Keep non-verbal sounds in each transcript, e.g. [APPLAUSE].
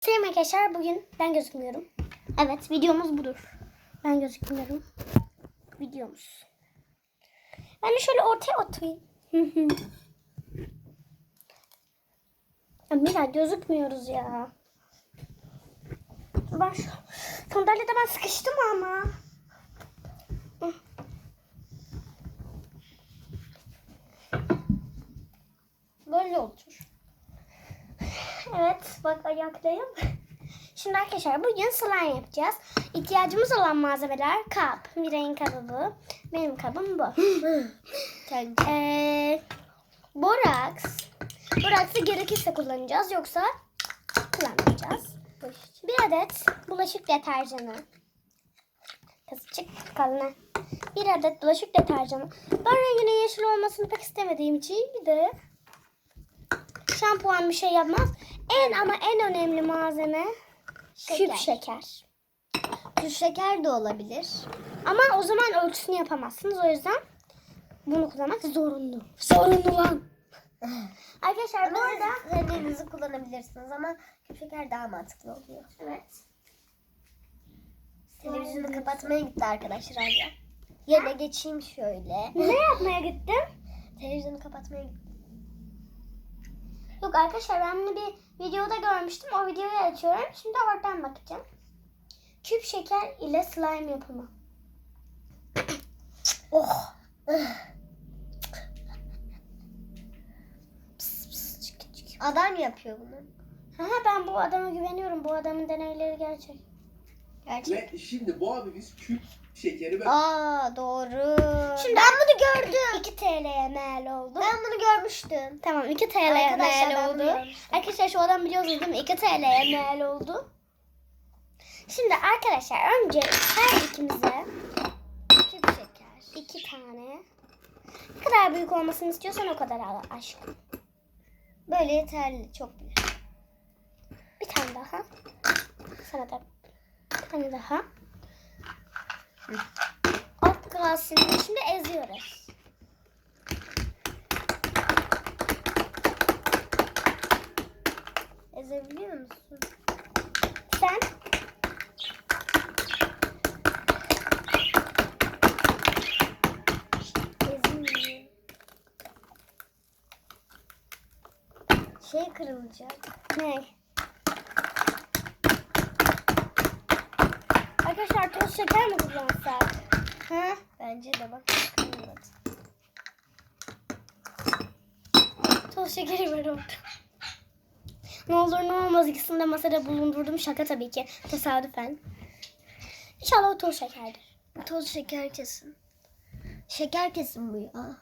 Selam arkadaşlar. Bugün ben gözükmüyorum. Evet videomuz budur. Ben gözükmüyorum. Videomuz. Ben de şöyle ortaya oturayım. Mira gözükmüyoruz ya. Ben şu sandalyede ben sıkıştım ama. Böyle otur. Evet, bak ayaktayım. Şimdi arkadaşlar bugün slime yapacağız. İhtiyacımız olan malzemeler kap. Miray'ın kabı bu. Benim kabım bu. ee, boraks. Boraksı gerekirse kullanacağız. Yoksa kullanmayacağız. Bir adet bulaşık deterjanı. Kız çık kalına. Bir adet bulaşık deterjanı. Ben renginin yeşil olmasını pek istemediğim için bir de şampuan bir şey yapmaz. En ama en önemli malzeme küp şeker. Küp şeker de olabilir. Ama o zaman ölçüsünü yapamazsınız. O yüzden bunu kullanmak zorunlu. Zorunlu lan. Arkadaşlar bu arada ellerinizi kullanabilirsiniz ama küp şeker daha mantıklı oluyor. evet. Televizyonu kapatmaya gitti arkadaşlar ya. Yerine geçeyim şöyle. Ne yapmaya gittim? Televizyonu kapatmaya gitti. Yok arkadaşlar ben bunu bir videoda görmüştüm. O videoyu açıyorum. Şimdi oradan bakacağım. Küp şeker ile slime yapımı. [COUGHS] Oh. Adam yapıyor bunu. Ha, ben bu adama güveniyorum. Bu adamın deneyleri gerçek. Gerçek. Ve şimdi bu abimiz küp şekeri ve Aa doğru. Şimdi ben bunu gördüm. 2 TL'ye mal oldu. Ben bunu görmüştüm. Tamam 2 TL'ye ben mal oldu. Arkadaşlar şu adam biliyorsunuz değil mi? 2 TL'ye mal oldu. Şimdi arkadaşlar önce her ikimize Küp şeker. 2 tane. Ne kadar büyük olmasını istiyorsan o kadar al aşkım. Böyle yeterli. Çok bile. Bir tane daha. Sana da bir tane daha. Alt kalsın. Şimdi eziyoruz. Ezebiliyor musun? Sen Ezilmiyor. Şey kırılacak. ne? Arkadaşlar toz şeker mi kullansak? Ha? Bence de bak kırılmadı. Toz şekeri ver orada. Ne olur ne olmaz ikisini de masada bulundurdum. Şaka tabii ki. Tesadüfen. İnşallah o toz şekerdir. Toz şeker kesin. Şeker kesin bu ya.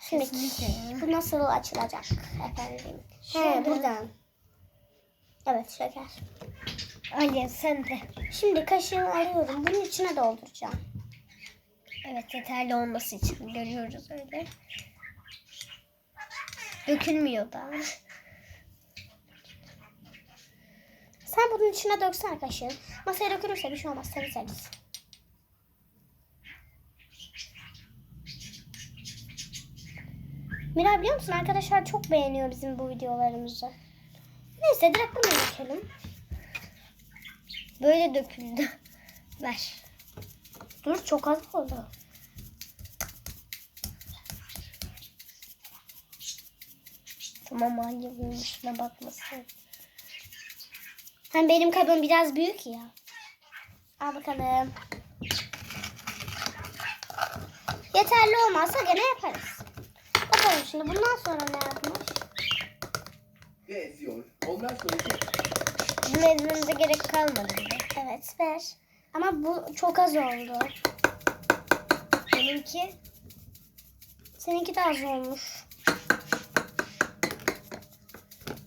Şimdi bu nasıl açılacak efendim? He Şöyle. buradan. Evet şeker. Ali sen de. Şimdi kaşığı alıyorum. Bunun içine dolduracağım. Evet yeterli olması için görüyoruz öyle. Dökülmüyor da. Sen bunun içine döksene kaşığı. Masaya dökülürse bir şey olmaz. Temizleriz. Mira biliyor musun? Arkadaşlar çok beğeniyor bizim bu videolarımızı. Neyse direkt bunu dökelim. Böyle döküldü. [LAUGHS] Ver. Dur çok az oldu. Tamam Ali bulmuşuna bakmasın. Hem benim kabım biraz büyük ya. Al bakalım. Yeterli olmazsa gene yaparız. Bakalım şimdi bundan sonra ne yapmış? ve eziyor. Ondan sonra Bizim ezmemize gerek kalmadı bile. Evet ver. Ama bu çok az oldu. Benimki Seninki de az olmuş.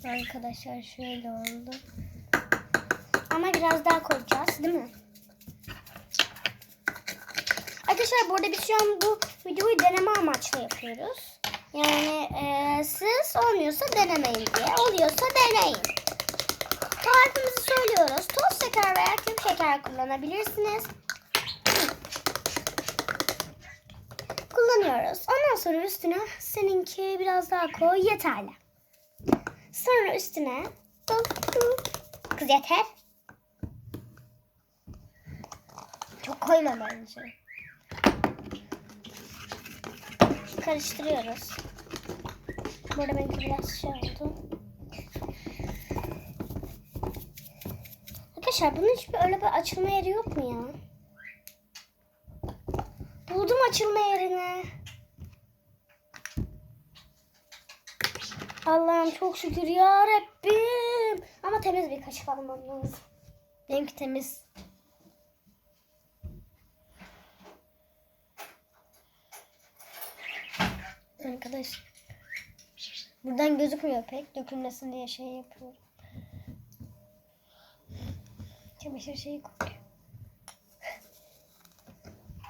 arkadaşlar şöyle oldu. Ama biraz daha koyacağız değil mi? Arkadaşlar bu arada biz şu an bu videoyu deneme amaçlı yapıyoruz. Yani eee siz olmuyorsa denemeyin diye. Oluyorsa deneyin. Tarifimizi söylüyoruz. Toz şeker veya küp şeker kullanabilirsiniz. Kullanıyoruz. Ondan sonra üstüne seninki biraz daha koy yeterli. Sonra üstüne Kız yeter. Çok koyma bence. Karıştırıyoruz. Burada benimki biraz şey oldu. Arkadaşlar bunun hiçbir öyle bir açılma yeri yok mu ya? Buldum açılma yerini. Allah'ım çok şükür ya Rabbim. Ama temiz bir kaşık almam lazım. Benimki temiz. Arkadaş. Buradan gözükmüyor pek. Dökülmesin diye şey yapıyorum. Çamaşır şeyi kokuyor.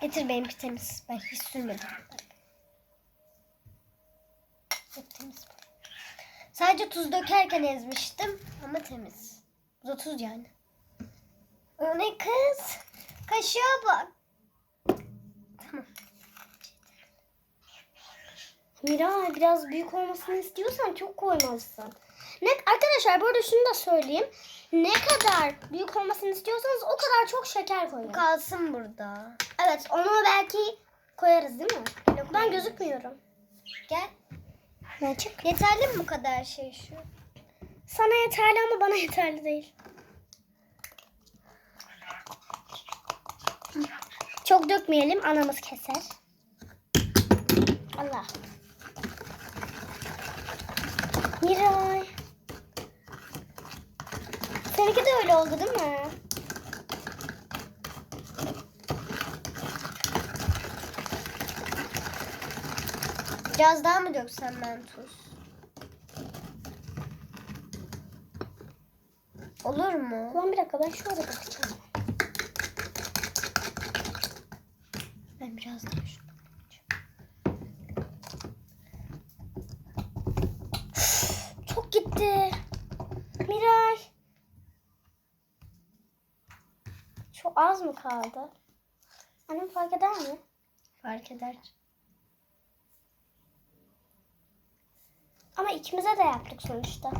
Getir benimki temiz. Ben hiç sürmedim. Çok temiz. Sadece tuz dökerken ezmiştim ama temiz. Bu da tuz yani. O ne kız? Kaşığa bak. Miray biraz büyük olmasını istiyorsan çok koymazsın. Ne, arkadaşlar bu arada şunu da söyleyeyim. Ne kadar büyük olmasını istiyorsanız o kadar çok şeker koyun. Kalsın burada. Evet onu belki koyarız değil mi? Ben gözükmüyorum. Gel. Ne çık? Yeterli mi bu kadar şey şu? Sana yeterli ama bana [LAUGHS] yeterli değil. Çok dökmeyelim anamız keser. Allah. Miray. Seninki de öyle oldu değil mi? Biraz daha mı döksem ben tuz? Olur mu? Ulan bir dakika ben şurada bakacağım. Ben biraz daha şu. Çok gitti. Miray. Çok az mı kaldı? Annem fark eder mi? Fark eder. Ama ikimize de yaptık sonuçta.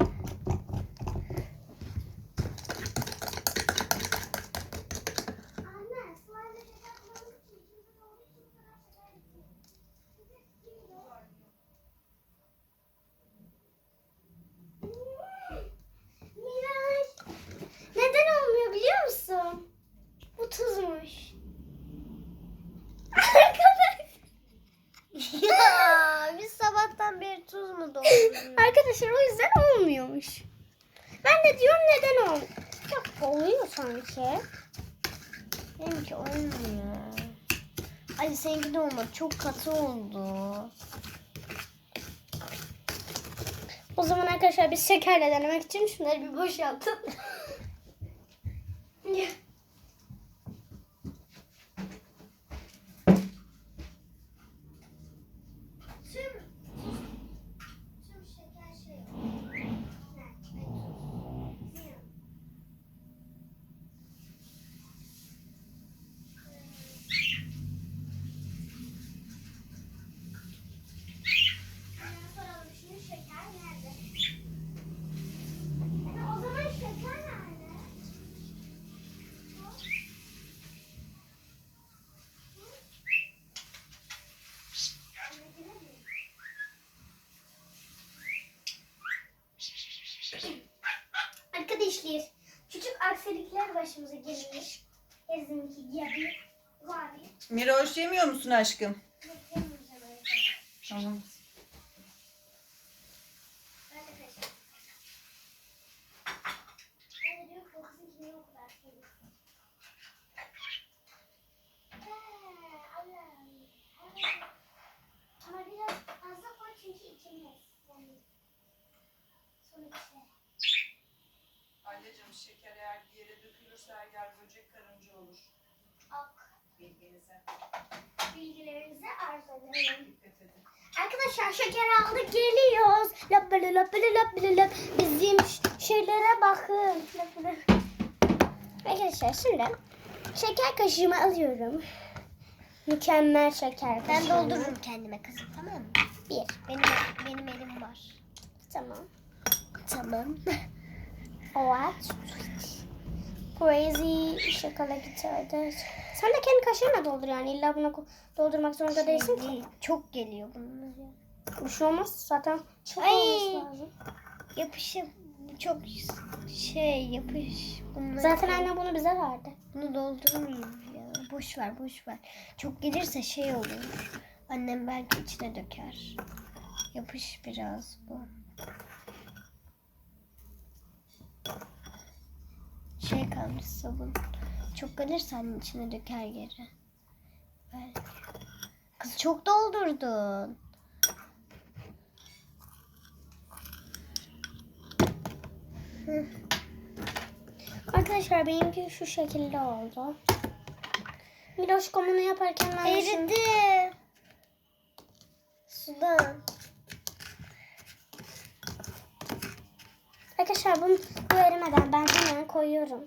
Neden olmuyor biliyor musun? Bu tuzmuş. Arkadaş. ya biz sabahtan beri tuz mu dolduruyoruz? Arkadaşlar o yüzden olmuyormuş. Ben de diyorum neden olmuyor? Yok oluyor sanki. Benimki olmuyor. Ay seninki de olmadı. Çok katı oldu. O zaman arkadaşlar biz şekerle denemek için şunları bir boşaltın. [LAUGHS] O zaman şeker nerede? Arkadaşlar küçük aksilikler başımıza geliyor. Ezinki gibi. Miroş yemiyor musun aşkım? Tamam. Ama biraz fazla koy çünkü içilmez. Yani sonuçta. Anneciğim şeker eğer bir yere dökülürse her yer böcek karınca olur. Ok. Bilginize Bilgilerinize arz ederim. dikkat edin. Arkadaşlar şeker aldık geliyoruz. Lap böyle lap böyle lap böyle lap. Bizim şeylere bakın. Lap böyle. Arkadaşlar şimdi şeker kaşığımı alıyorum. Mükemmel şeker Ben doldururum kendime kızım tamam mı? Bir. Benim benim elim var. Tamam. Tamam. [LAUGHS] Evet. Crazy şakala gitarda. Sen de kendi kaşığına doldur yani. İlla buna ko- doldurmak zorunda değilsin ki. Çok geliyor bunlar ya. Bir şey olmaz. Zaten çok Ay. olması lazım. Yapışıp çok şey yapış. Bunlar Zaten anne bunu bize verdi. Bunu doldurmayayım ya. Boş ver boş ver. Çok gelirse şey olur. Annem belki içine döker. Yapış biraz bu. Şey kalmış sabun. Çok annem içine döker geri. Kız çok doldurdun. Arkadaşlar benimki şu şekilde oldu. Miloş komunu yaparken ben Eridi. Sudan. Arkadaşlar bunu bu erimeden ben hemen koyuyorum.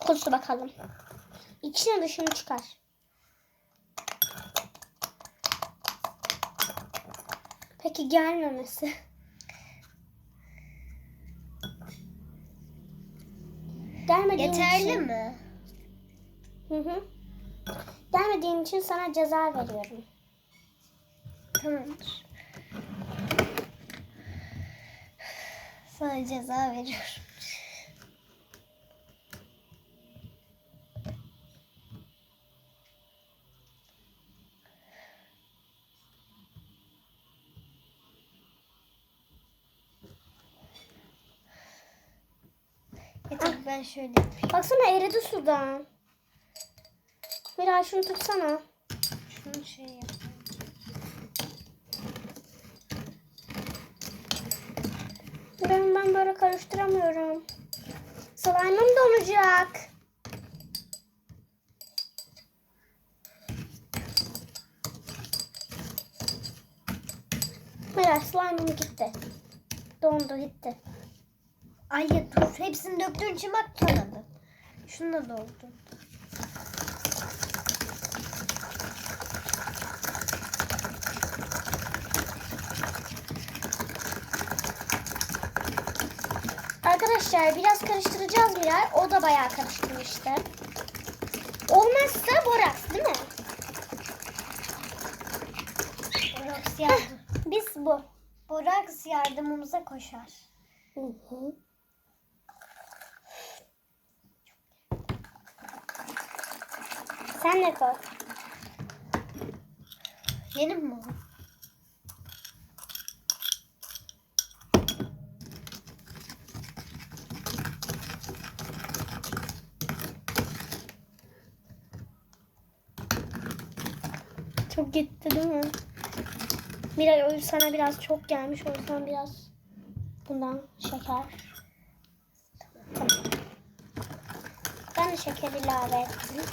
Kutusu bakalım. İçine dışını çıkar. Peki gelmemesi. Gelmediğin Yeterli için, mi? Hı hı. Gelmediğin için sana ceza veriyorum. Tamamdır. Sana ceza veriyorum. Yeter ben şöyle yapayım. Baksana eridi sudan. Miray şunu tutsana. Şunu şey yapayım. Ben, ben böyle karıştıramıyorum. Slime'ım donacak. Miray slime'ım gitti. Dondu gitti. Ay dur hepsini döktüğün için bak kanadı. Şunu da doldur. Arkadaşlar biraz karıştıracağız Miray. O da bayağı karıştırmıştı. Olmazsa boraks değil mi? Borax yardım. Biz bu. Borax yardımımıza koşar. Hı hı. Sen de koy. Benim mi Çok gitti değil mi? Miray o sana biraz çok gelmiş. O yüzden biraz bundan şeker. Tamam. Ben de şeker ilave ettim.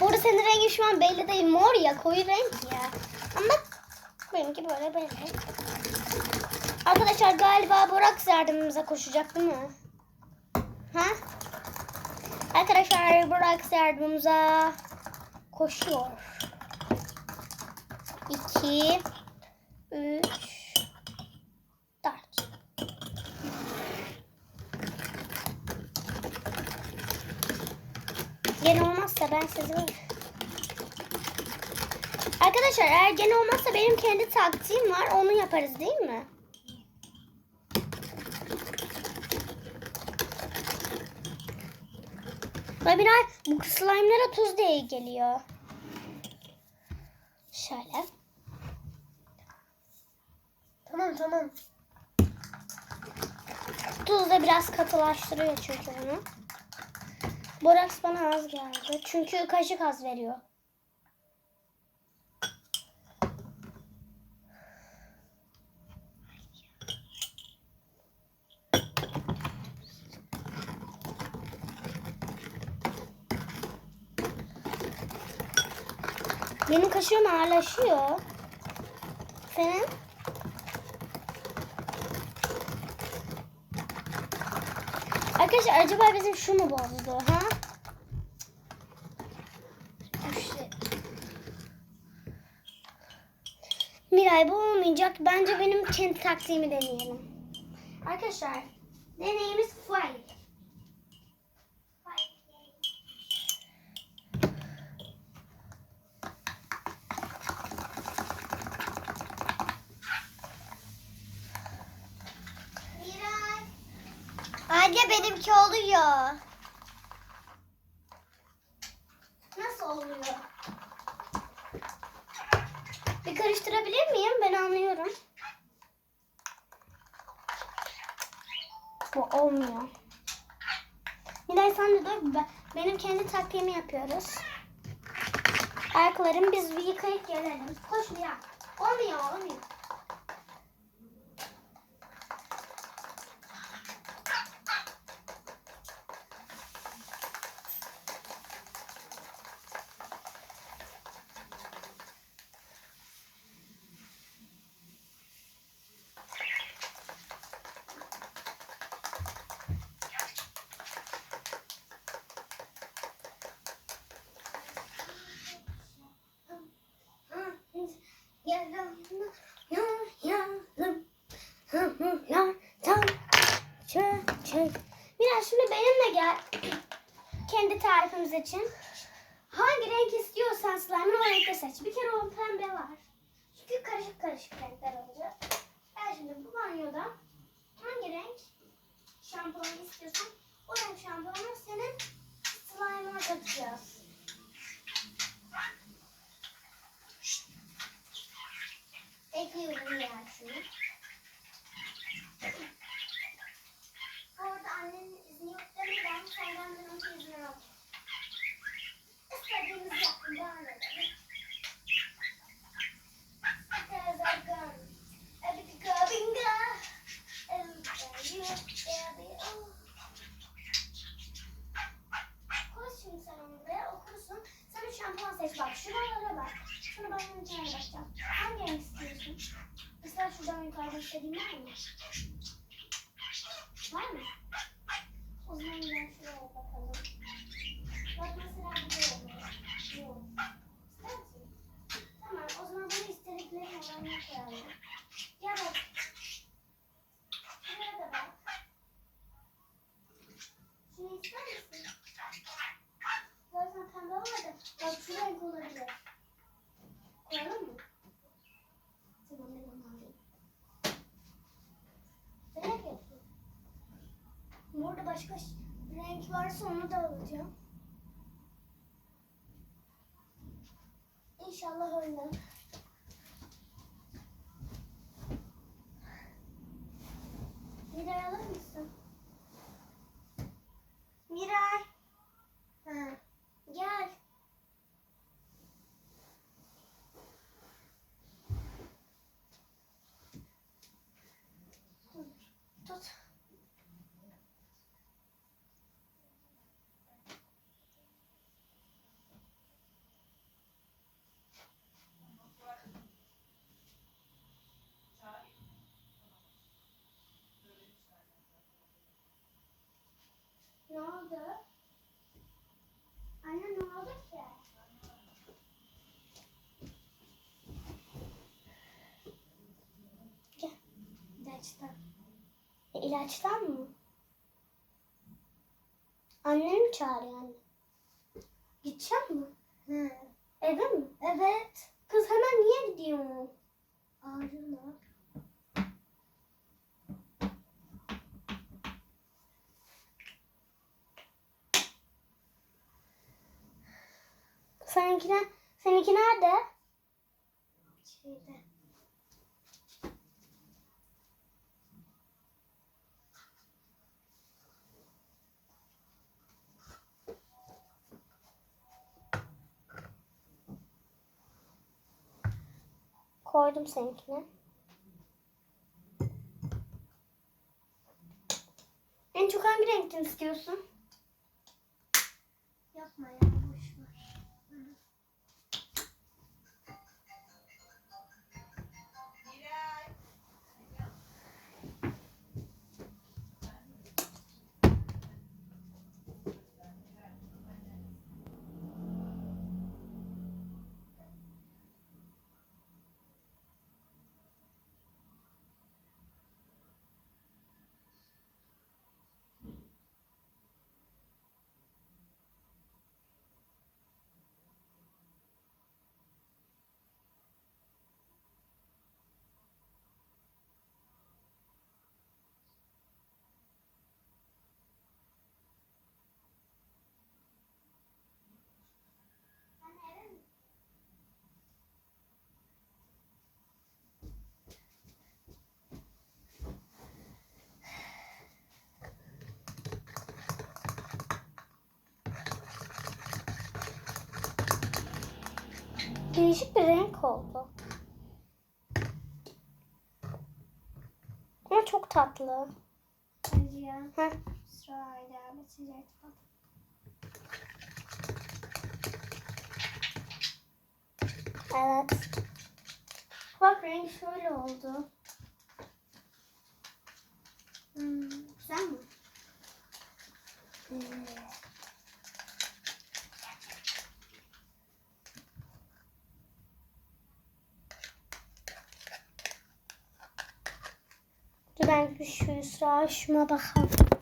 Burada senin rengin şu an belli değil. Mor ya koyu renk ya. Ama benimki böyle belli. Arkadaşlar galiba Borax yardımımıza koşacak değil mi? Ha? Arkadaşlar Borax yardımımıza koşuyor. 2 3 4 Gene olmazsa ben sizi Arkadaşlar eğer gene olmazsa benim kendi taktiğim var. Onu yaparız değil mi? Ve bir ay bu slime'lara tuz diye geliyor. Şöyle. Tamam tamam. Tuz da biraz katılaştırıyor çünkü bunu. Boraks bana az geldi. Çünkü kaşık az veriyor. Benim kaşığım ağırlaşıyor. Senin? Arkadaşlar acaba bizim şu mu bozdu ha? Miray bu olmayacak. Bence benim kendi taktiğimi deneyelim. Arkadaşlar deneyimiz fail. Miray. Anne benimki oluyor. Nasıl oluyor? Bir karıştırabilir miyim? Ben anlıyorum. Bu olmuyor. Nilay sen de dur. Ben- Benim kendi taktiğimi yapıyoruz. Ayaklarım biz yıkayıp gelelim. Koş yap. Olmuyor, olmuyor. Biraz şimdi benimle gel. Kendi için. Hangi renk istiyorsan slime'ını o renkte seç. Bir kere o pembe var. Çünkü karışık karışık renkler olacak. Ben şimdi bu banyoda hangi renk şampuanı istiyorsan o renk şampuanı senin slime'ına katacağız. Ekliyorum yani şunu. Bu arada annenin izni yok demeden senden ben onun izni al. İstediğimiz yapın bana ne demek. Because I'm gone. Everything going good. And you, baby, oh. Koş şimdi sen onu buraya okursun. Sen bir şampuan seç bak. Şuralara bak. Şunu banyonun içine bakacağım. Hangi renk istiyorsun? Mesela şuradan yukarıda istediğin var mı? Var mı? O zaman gel şuraya bakalım. Bak mesela bu da olur. Bu. İster misin? Tamam o zaman bunu istediklerin oranına koyalım. Gel bak. Şuraya da bak. Şunu ister misin? Zaten pembe var da. Bak şu renk olabilir. Koyalım mı? Tamam ben onu alayım. Sen ne yapıyorsun? Burada başka ş- renk varsa onu da alacağım. İnşallah öyle. Miray alır mısın? Miray. Ha. Gel. Dur, Tut. Ne oldu? Anne ne oldu ki? Gel. İlaçtan. E, ilaçtan mı? Annem çağırıyor anne? Gideceğim mi? Hı. Eve mi? Evet. Kız hemen niye gidiyorsun? Ağrına. Seninkine, seninki nerede? Şeyde. Koydum seninkine. En çok hangi renkten istiyorsun? Yapma ya boş ver. Miray. Değişik bir renk oldu. Ama çok tatlı. Heh. Evet. Bak renk şöyle oldu. Hmm. Güzel mi? Dur ben şu sıra şuna bakalım.